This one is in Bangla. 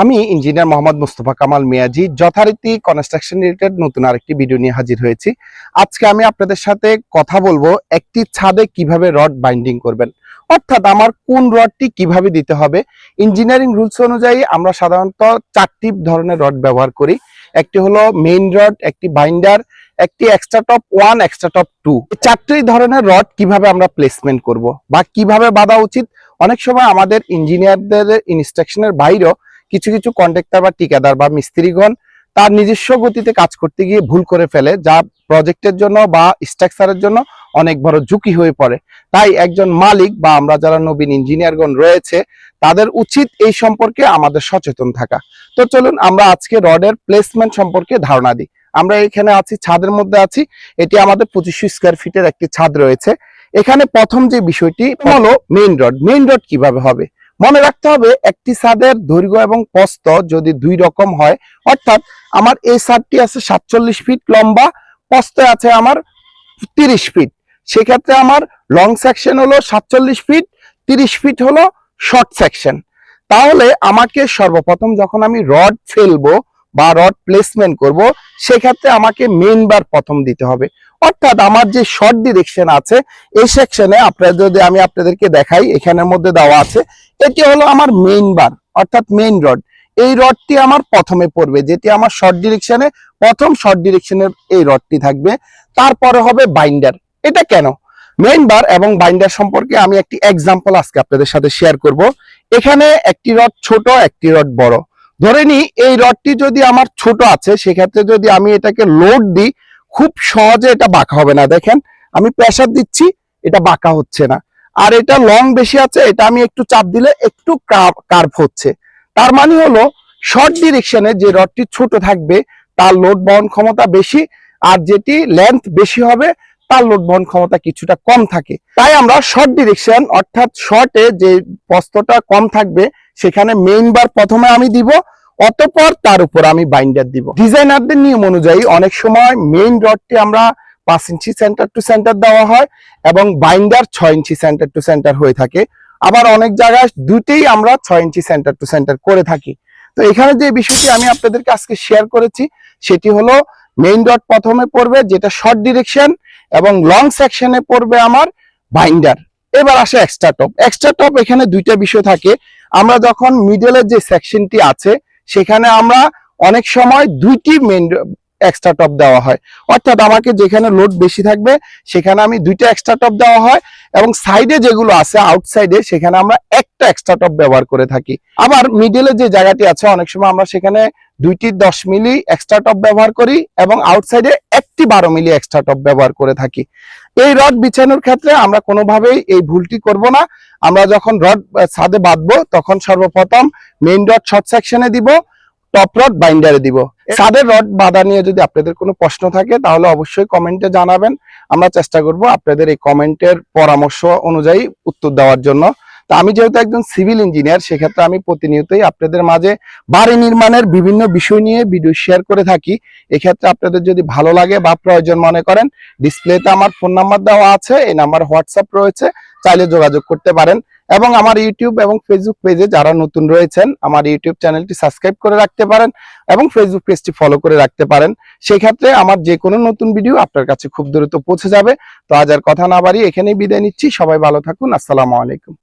আমি ইঞ্জিনিয়ার মোহাম্মদ মুস্তফা কামাল মিয়াজি, যথারীতি কনস্ট্রাকশন রিলেটেড নতুন আরেকটি ভিডিও নিয়ে হাজির হয়েছি। আজকে আমি আপনাদের সাথে কথা বলব একটি ছাদে কীভাবে রড বাইন্ডিং করবেন। অর্থাৎ আমার কোন রডটি কীভাবে দিতে হবে? ইঞ্জিনিয়ারিং রুলস অনুযায়ী আমরা সাধারণত চারটি ধরনের রড ব্যবহার করি। একটি হলো মেইন রড একটি বাইন্ডার একটি extra top one extra top two চারটি ধরনের রড কীভাবে আমরা প্লেসমেন্ট করব বা কীভাবে বাঁধা উচিত? অনেক সময় আমাদের ইঞ্জিনিয়ারদের ইনস্ট্রাকশনের বাইরেও কিছু কিছু কন্ট্রাক্টর বা ঠিকাদার বা মিস্ত্রিগণ তার নিজস্ব গতিতে কাজ করতে গিয়ে ভুল করে ফেলে, যা প্রজেক্টের জন্য বা স্ট্রাকচারের জন্য অনেক বড় ঝুঁকি হয়ে পড়ে। তাই একজন মালিক বা আমরা যারা নবীন ইঞ্জিনিয়ারগণ রয়েছে, তাদের উচিত এই সম্পর্কে আমাদের সচেতন থাকা। তো চলুন আমরা আজকে রডের প্লেসমেন্ট সম্পর্কে ধারণা দিই। আমরা এখানে আছি, ছাদের মধ্যে আছি। এটি আমাদের পঁচিশশো স্কোয়ার ফিটের একটি ছাদ রয়েছে। এখানে প্রথম যে বিষয়টি হলো মেইন রড মেইন রড কীভাবে হবে? মনে রাখতে হবে, একটি ছাদের দৈর্ঘ্য এবং প্রস্থ যদি দুই রকম হয়, অর্থাৎ আমার এই ছাদটি আছে সাতচল্লিশ ফিট লম্বা, প্রস্থ আছে আমার তিরিশ ফিট। সেক্ষেত্রে আমার লং সেকশন হলো সাতচল্লিশ ফিট, তিরিশ ফিট হলো শর্ট সেকশন তাহলে আমাকে সর্বপ্রথম যখন আমি রড ফেলব বা রড প্লেসমেন্ট করব, সেক্ষেত্রে আমাকে মেইন বার প্রথম দিতে হবে। অর্থাৎ আমার যে শর্ট ডিরেকশন আছে, এই সেকশনে আপনারা যদি আমি আপনাদেরকে দেখাই, এখানের মধ্যে দেওয়া আছে, এটি হলো আমার মেইন বার অর্থাৎ মেইন রড এই রডটি আমার প্রথমে পড়বে, যেটি আমার শর্ট ডিরেকশনে প্রথম শর্ট ডিরেকশনের এই রডটি থাকবে। তারপরে হবে বাইন্ডার এটা কেন? মেইন বার এবং বাইন্ডার সম্পর্কে আমি একটি এক্সাম্পল আজকে আপনাদের সাথে শেয়ার করব। এখানে একটি রড ছোট, একটি রড বড়। ধরে নি এই রডটি যদি আমার ছোট আছে, সেক্ষেত্রে যদি আমি এটাকে লোড দিই খুব সহজে এটা বাঁকা হবে না, দেখেন। আমি প্রেশার দিচ্ছি, এটা বাঁকা হচ্ছে না। আর এটা লং বেশি আছে, এটা আমি একটু চাপ দিলে একটু কার্ভ হচ্ছে। তার মানে হলো শর্ট ডিরেকশনে যে রডটি ছোট থাকবে, তার লোড বহন ক্ষমতা বেশি, আর যেটি লেন্থ বেশি হবে, তার লোড বহন ক্ষমতা কিছুটা কম থাকে। তাই আমরা শর্ট ডিরেকশন অর্থাৎ শর্টে যে প্রস্তটা কম থাকবে, সেখানে মেইন বার প্রথমে আমি দিব অতঃপর তার উপর আমি বাইন্ডার দিব। ডিজাইনারদের নিয়ম অনুযায়ী অনেক সময় মেইন রডটি আমরা পাঁচ ইঞ্চি সেন্টার টু সেন্টার দেওয়া হয় এবং বাইন্ডার ছয় ইঞ্চি সেন্টার টু সেন্টার হয়ে থাকে। আবার অনেক জায়গায় দুটেই আমরা ছয় ইঞ্চি সেন্টার টু সেন্টার করে থাকি। তো এখানে যে বিষয়টি আমি আপনাদেরকে আজকে শেয়ার করেছি, সেটি হলো মেইন রড প্রথমে পড়বে, যেটা শর্ট ডিরেকশন এবং লং সেকশনে পড়বে আমার বাইন্ডার এবার আসে এক্সট্রা টপ এক্সট্রা টপ এখানে দুইটা বিষয় থাকে। আমরা যখন মিডলের যে সেকশনটি আছে সেখানে আমরা অনেক সময় দুইটি মেইন এক্সট্রা টপ দেওয়া হয়। অর্থাৎ আমাকে যেখানে লোড বেশি থাকবে, সেখানে আমি দুইটা এক্সট্রা টপ দেওয়া হয় এবং সাইডে যেগুলো আছে আউটসাইডে সেখানে আমরা একটা এক্সট্রা টপ ব্যবহার করে থাকি। আবার মিডলে যে জায়গাটি আছে, অনেক সময় আমরা সেখানে দুইটি দশ মিলি এক্সট্রা টপ ব্যবহার করি এবং আউটসাইডে একটি বারো মিলি এক্সট্রা টপ ব্যবহার করে থাকি। এই রড বিছানোর ক্ষেত্রে আমরা কোনোভাবেই এই ভুলটি করব না। আমরা যখন রড ছাদে বাঁধবো, তখন সর্বপ্রথম মেইন রড শর্ট সেকশনে দিব। টপ রড বাইন্ডারে দিব। ছাদের রড বাঁধা নিয়ে যদি আপনাদের কোনো প্রশ্ন থাকে তাহলে অবশ্যই কমেন্টে জানাবেন। আমরা চেষ্টা করব আপনাদের এই কমেন্টের পরামর্শ অনুযায়ী উত্তর দেওয়ার জন্য। তা আমি যেহেতু একজন সিভিল ইঞ্জিনিয়ার সেক্ষেত্রে আমি প্রতিনিয়তই আপনাদের মাঝে বাড়ি নির্মাণের বিভিন্ন বিষয় নিয়ে ভিডিও শেয়ার করে থাকি। এক্ষেত্রে আপনাদের যদি ভালো লাগে বা প্রয়োজন মনে করেন ডিসপ্লেতে আমার ফোন নাম্বার দেওয়া আছে এই নাম্বার হোয়াটসঅ্যাপ রয়েছে চাইলে যোগাযোগ করতে পারেন। এবং আমার ইউটিউব এবং ফেসবুক পেজে যারা নতুন রয়েছেন, আমার ইউটিউব চ্যানেলটি সাবস্ক্রাইব করে রাখতে পারেন এবং ফেসবুক পেজটি ফলো করে রাখতে পারেন। সেই ক্ষেত্রে আমার যে কোনো নতুন ভিডিও আপনার কাছে খুব দ্রুত পৌঁছে যাবে। তো আজ আর কথা না বাড়িয়ে এখানেই বিদায় নিচ্ছি। সবাই ভালো থাকুন। আসসালামু আলাইকুম।